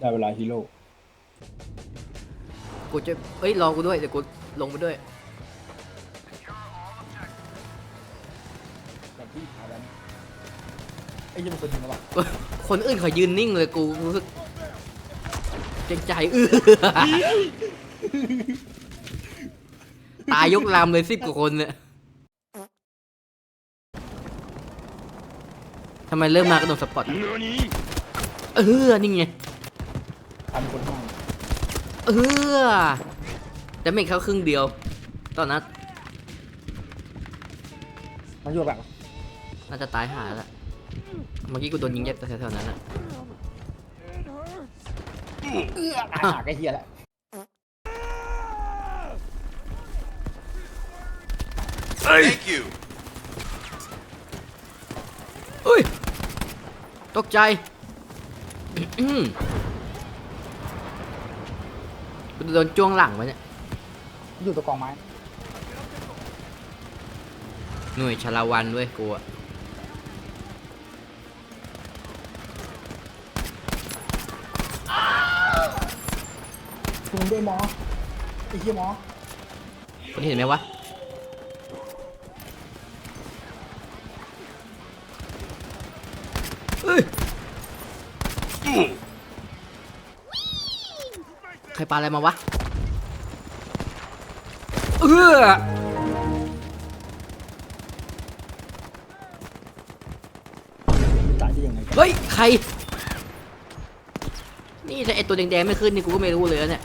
ได้เวลาฮีโร่กูจะเอ้ยรอกูด้วยเดี๋ยวกูลงไปด้วย แบบที่ผ่านแล้วไอ้ยี่มันคนจริงหรือเปล่าคนอื่นเขายืนนิ่งเลยกูรู้สึกเกรงใจเอื้อตายยกลำเลยสิบกว่าคนเนี่ยทำไมเริ่มมากระโดดสปอต เออ นี่ไง พันคนห้างเออแต่ไม่เข้าครึ่งเดียว ตอนนั้นมันอยู่แบบน่าจะตายหาแล้วล่ะเมื่อกี้กูโดนยิงแยกแถวๆนั้นอะเอื้อตายหาไอ้เหี้ยแหละ Thank you. เอ้ย ตกใจอืมกู โดนจ้วงหลังไว้เนี่ยอยู่ตัวกองไม้หน่วยชาละวันด้วยกูอะคุณด้วยหมอไอ้เหี้ยหมอคุณเห็นไหมวะเอ้ย ครปาอะไรมาวะ เออตายที่ยังไงเฮ้ย ใคร นี่ถ้าไอตัวแดงๆไม่ขึ้นนี่กูก็ไม่รู้เลยนะเนี่ย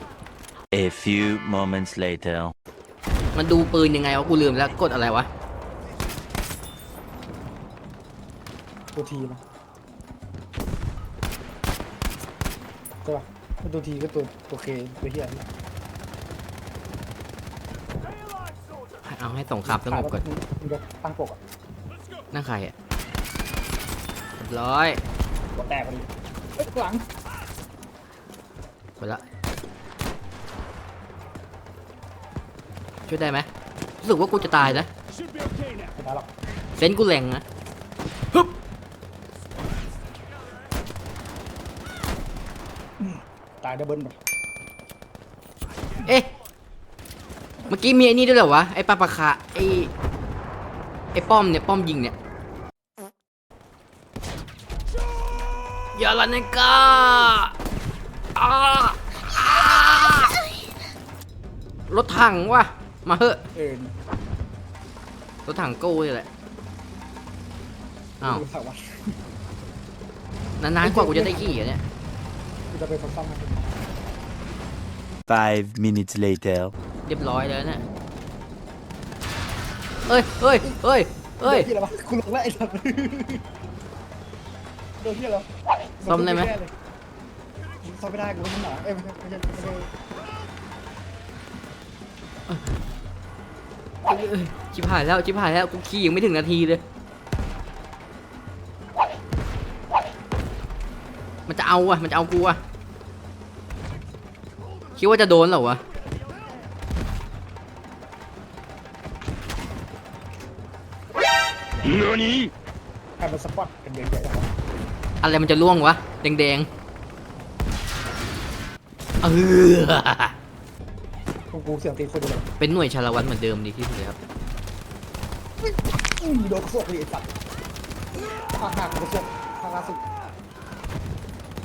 A few moments later. มันดูปืนยังไงวะกูลืมแล้วกดอะไรวะ ตัวทีนะใช่ป่ะถ้า ตัวทีก็ตัวตัวเคตัวเหี้ยนี่เอาให้สงครามสงบก่อน มึงจะตั้งปกอะนั่นใครอะเรียบร้อยหัวแตกพอดีเอ้ยหลังหมดละ ช่วยได้ไหมรู้สึกว่ากูจะตายนะ ไม่ได้หรอก เซนส์กูแรงนะฮึบ ตายดับเบิลแบบเอ๊ะ เมื่อกี้มีไอ้นี่ด้วยเหรอวะ ไอ้ปลาปลาคาไอ้ไอ้ป้อมเนี่ย ป้อมยิงเนี่ยยาลาเนกาอ้าอ้ารถถังวะมาเหอะ เออรถถังกู้นี่แหละ อ้าวรู้สึกว่านานๆกว่ากูจะได้ขี่อะเนี่ยกู จะไปซ่อมๆให้ Five minutes later. เรียบร้อยแล้วเนี่ยเอ้ยเอ้ยเอ้ยเอ้ยโดนที่อะไรวะคุณลงแล้วไอ้สัตว์โดนที่อะไรวะซ่อมได้ไหมแย่เลยซ่อมไม่ได้กูเป็นหมอเอ้ยไม่ใช่ไม่ใช่ไม่ใช่เอ้ยเอ้ยชิบหายแล้วชิบหายแล้วกูขี่ยังไม่ถึงนาทีเลย มันจะเอาอะมันจะเอากูอะ คิดว่าจะโดนเหรอวะใครมันสปอตกันเยอะแยะเลยวะอะไรมันจะล่วงวะ แดงๆเออกูกูเสียงตีคนเดียวเลยเป็นหน่วยชาละวันเหมือนเดิมดีที่สุดเลยครับอื้อโดนกระสวกเลยไอ้สัตว์ข้างหักกระสวกข้างล่าสุด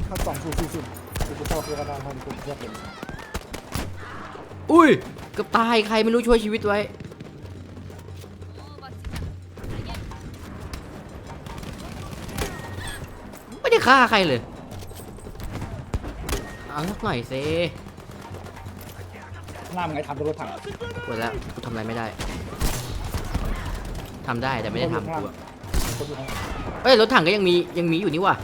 ข้างสองศูนย์ศูนย์ศูนย์กูกูชอบเพื่อนกันทำกูชอบเลย อุ้ยเกือบตายใครไม่รู้ช่วยชีวิตไว้ ไม่ได้ฆ่าใครเลย เอาสักหน่อยเซหน้ามึงไงทำตัวรถถังหมดแล้วกูทำอะไรไม่ได้ทำได้แต่ไม่ได้ทำกูอะคนอยู่ข้างหลังเอ้ยรถถังก็ยังมียังมีอยู่นี่ว่ะ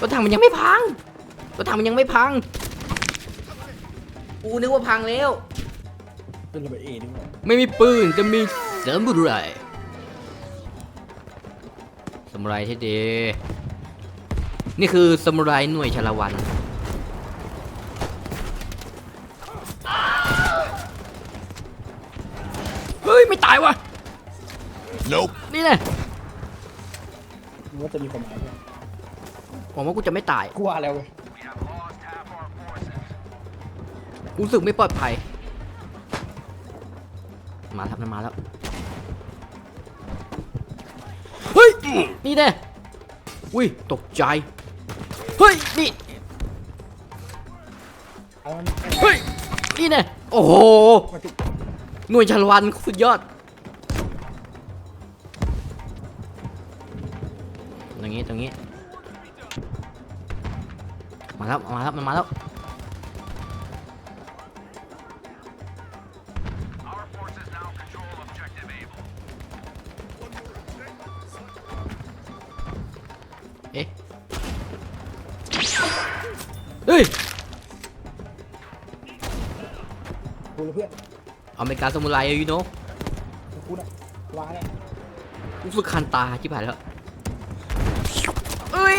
รถถังมันยังไม่พัง รถถังมันยังไม่พัง กูนึกว่าพังแล้ว เป็นระเบิดเอนี่หว่าไม่มีปืนจะมีสมุไรสมุไรที่ดี นี่คือสมุไรหน่วยชาละวัน เฮ้ย ไม่ตายวะ Nope. นี่แหละมึงว่าจะมีคนมาเนี่ยหวังว่ากูจะไม่ตาย กลัวแล้วเว้ย รู้สึกไม่ปลอดภัย มาแล้วมันมาแล้ว เฮ้ย นี่แน่อุ้ย ตกใจ เฮ้ย นี่ เฮ้ย นี่แน่โอ้โห หน่วยชาลวันสุดยอด ตรงนี้ ตรงนี้ มาแล้ว มาแล้ว มันมาแล้ว ยกูเลยเพื่อนอเมริกาสมุไรยูโนกูน่ะวางเนี่ยรู้สึกคันตาชิบหายแล้วเอ้ย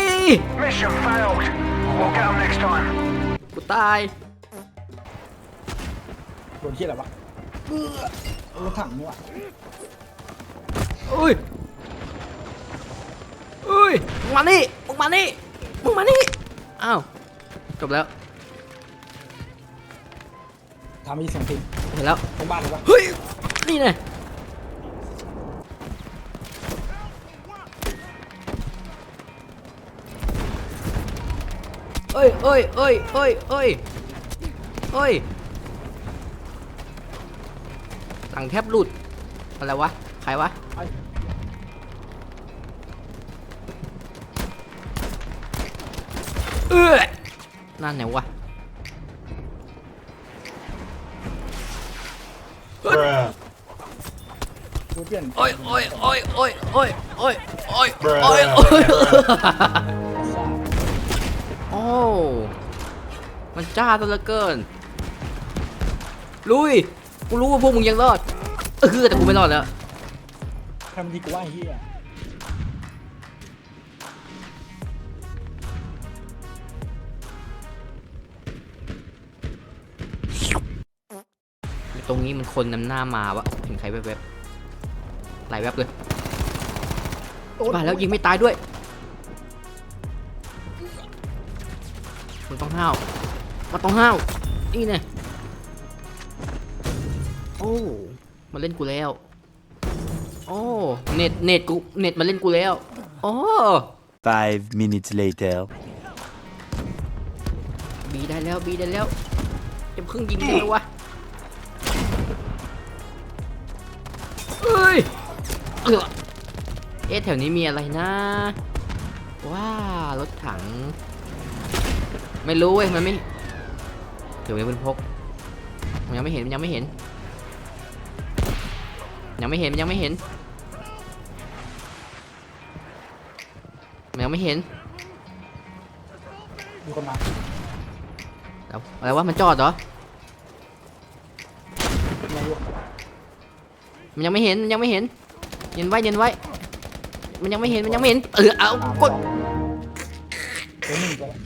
Mission failed. We'll get them next time. กูตาย โดนเชี่ยอะไรวะเออรถถังนี่วะเอ้ยเอ้ยมึงมานี่มึงมานี่มึงมานี่ อ้าว จบแล้ว ทำให้เสียงติงเห็นแล้วเป็นบ้านเลยวะเฮ้ย นี่ไงเอ้ยเอ้ยเอ้ยเอ้ยเอ้ยเอ้ยสั่งแทบหลุด อะไรวะ ใครวะ ไอ้เออ นั่นไหนวะกูเปลี่ยนโอ้ยโอ้ยโอ้ยโอ้ยโอ้ยโอ้ยโอ้ยโอ้ยโอ้ยโอ้มันจ้าซะเหลือเกิน ลุย กูรู้ว่าพวกมึงยังรอด เออแต่กูไม่รอดแล้วทำดีกูว่าเฮีย ตรงนี้มันคนนำหน้ามาวะเห็นใครแวบๆหลายแวบเลยมาแล้วยิงไม่ตายด้วยมันต้องห้าวมันต้องห้าวนี่ไงโอ้มาเล่นกูแล้ว โอ้เน็ตเน็ตกูเน็ตมาเล่นกูแล้วโอ้ Five minutes later. บีได้แล้วบีได้แล้วจะเพิ่งยิงได้แล้ววะ เออเอ๊ะแถวนี้มีอะไรนะ ว้ารถถัง ไม่รู้เว้ยมันไม่เดี๋ยวยังเป็นพกมันยังไม่เห็นมันยังไม่เห็น ยังไม่เห็นมันยังไม่เห็นมันยังไม่เห็นมีคนมาแล้วอะไรวะมันจอดเหรอมาอยู่มันยังไม่เห็นมันยังไม่เห็น เย็นไว้เย็นไว้ มันยังไม่เห็นมันยังไม่เห็น เออเอาสามกดสองตัวหนึ่งตัวละ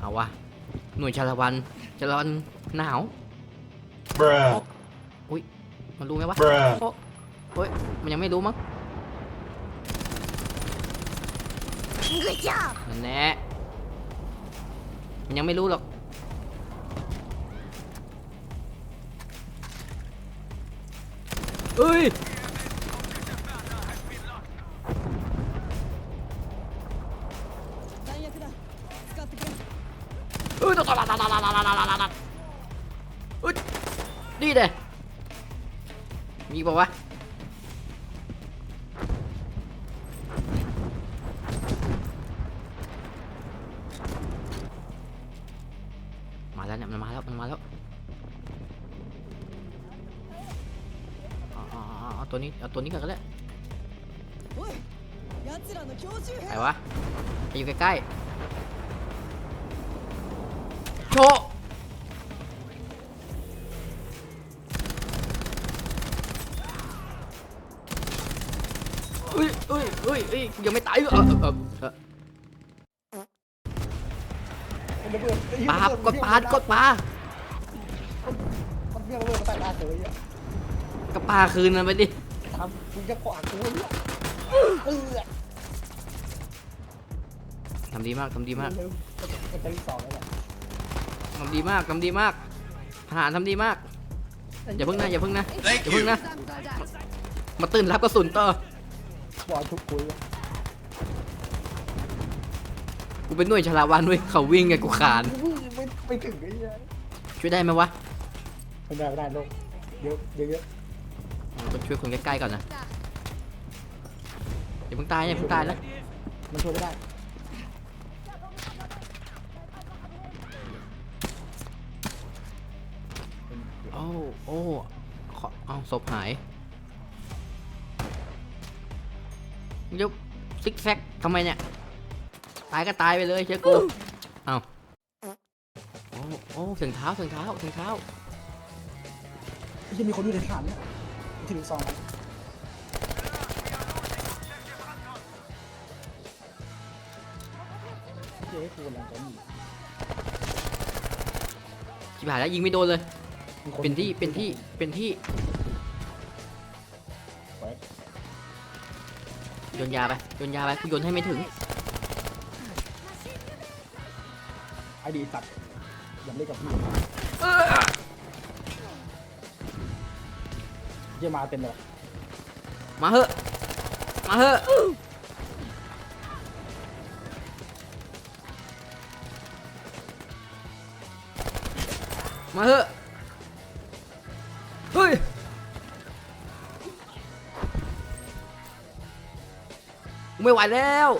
เอาวะหน่วยชาละวันชาละวันหนาว Bruh. อุ้ยมันรู้ไหมวะ Bruh. โอ้เฮ้ยมันยังไม่รู้มั้งนั่นแหละมันยังไม่รู้หรอกเอ้ย ปะวะมาแล้วเนี่ยมันมาแล้วมันมาแล้วอ๋อตัวนี้เอาตัวนี้กันก็แล้วไหนวะอยู่ใกล้ๆ อุ้ยอุ้ยอุ้ยอุ้ยยังไม่ตายเออเออเออมันระเบิดไอ้เหี้ยปาบกดปาดกดปามันเพี้ยงระเบิดมาใส่หน้าเธอไอ้เหี้กระปาคืนมันไปดิทำมึงจะขวางกูไอ้เหี้ยเออทำดีมากทำดีมากเร็วๆมันจะรีบสองแล้วแหละทำดีมากทำดีมากทหารทำดีมาก อย่าเพิ่งนะอย่าเพิ่งนะอย่าเพิ่งนะ มาตื่นรับกระสุนต่อ บอลทุกคุยกูเป็นหน่วยชลาวันด้วยเขาวิ่งไงกูขานไม่ไม่ถึงไอ้เหี้ยช่วยได้ไหมวะไม่ได้ไม่ได้ลงเยอะเยอะเยอะต้องช่วยคนใกล้ๆก่อนนะอย่าเพิ่งตายอย่าเพิ่งตายนะมันช่วยไม่ได้โอ้โอ้ขอเอาศพหาย ยวซิกแซกทำไมเนี่ย ตายก็ตายไปเลยเชื่อกูเอาโอ้โอ้เสียงเท้าเสียงเท้าเสียงเท้าที่มีคนอยู่ในฐานเนี่ยที่ถึงสองเจ๊กูหลังจากนี้ชิบหายแล้วยิงไม่โดนเลยมีคเป็นที่เป็นที่เป็นที่ โยนยาไปโยนยาไปกูโยนให้ไม่ถึงไอดีตัดอย่าเล่นกับพี่เยี่ยมาเต็มเลยมาเหอะมาเหอะมาเหอะ กูไม่ไหวแล้ว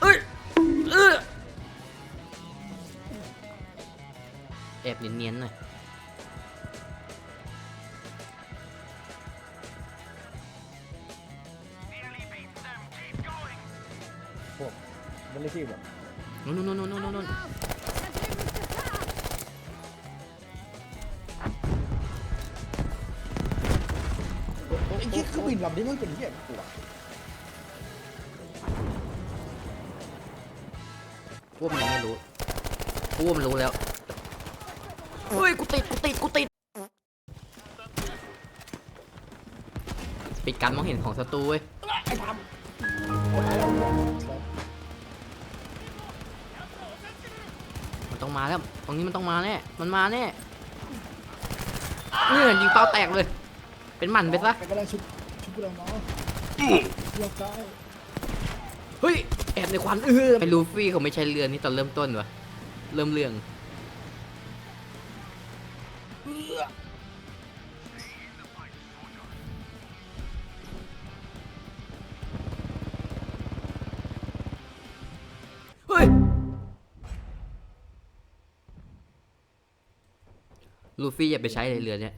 เอ้ยเออแอบเนียนๆหน่อยพวกมันเล่นที่แบบนู่นนู่นนู่นนู่นนู่นไอ้เหี้ยเครื่องบินลำนี้มันเป็นเหี้ยกูอะ กมันยังไม่รู้พวกมันรู้แล้วเฮ้ยกูติดกูติดกูติดปิดการมองเห็นของศัตรูเว้ยไอ้ทำเอาแล้วเนี่ยมันต้องมาแล้วตรงนี้มันต้องมาแน่มันมาแน่เนี่ยยิงเป้าแตกเลย เป็นหมันไปซะไปก็ได้ชุบชุบกูแล้วเนาะเรียบร้อยเฮ้ย แอบในควันเออไอ้ลูฟี่เขาไม่ใช่เรือนี่ตอนเริ่มต้นวะเริ่มเรื่องเฮ้ยลูฟี่อย่าไปใช้เลยเรือเนี่ย